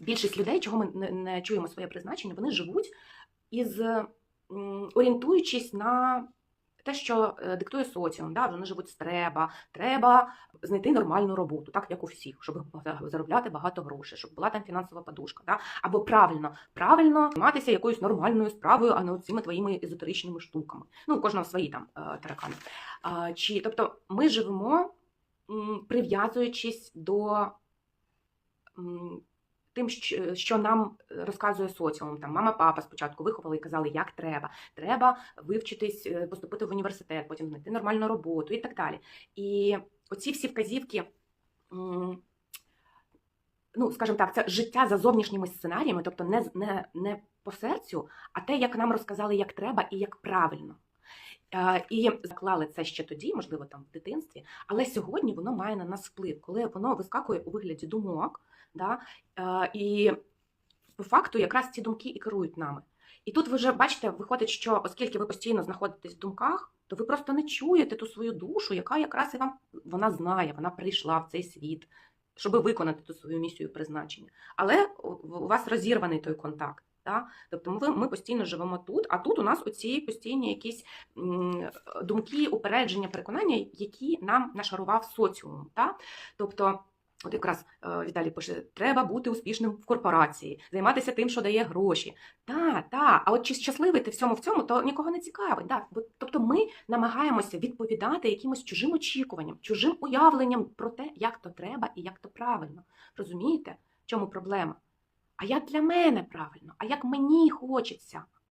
більшість людей, чого ми не, чуємо своє призначення, вони живуть із орієнтуючись на те, що е, диктує соціум. Да? Вони живуть з треба, треба знайти нормальну роботу, так як у всіх, щоб заробляти багато грошей, щоб була там фінансова подушка. Да? Або правильно, правильно займатися якоюсь нормальною справою, а не цими твоїми езотеричними штуками. Ну, у кожного свої там е, таракани. Чи, тобто ми живемо, прив'язуючись до тим, що, нам розказує соціум. Там мама, папа спочатку виховали і казали, як треба. Треба вивчитись, е, поступити в університет, потім знайти нормальну роботу і так далі. І оці всі вказівки. Ну, скажімо так, це життя за зовнішніми сценаріями, тобто не, не, не по серцю, а те, як нам розказали, як треба і як правильно. Е, І заклали це ще тоді, можливо, там в дитинстві, але сьогодні воно має на нас вплив, коли воно вискакує у вигляді думок, да? е, і по факту якраз ці думки і керують нами. І тут ви вже бачите, виходить, що оскільки ви постійно знаходитесь в думках, то ви просто не чуєте ту свою душу, яка якраз і вам вона знає, вона прийшла в цей світ, щоб виконати ту свою місію призначення. Але у у вас розірваний той контакт. Да? Тобто ми, ми постійно живемо тут, а тут у нас оці постійні якісь думки, упередження, переконання, які нам нашарував соціум. Да? Тобто, от якраз е, Віталій пише: треба бути успішним в корпорації, займатися тим, що дає гроші. Та, та, а от чи щасливий ти в цьому в цьому, то нікого не цікавить. Да? Тобто ми намагаємося відповідати якимось чужим очікуванням, чужим уявленням про те, як то треба і як то правильно. Розумієте, в чому проблема? А як для мене правильно, а як мені хочеться.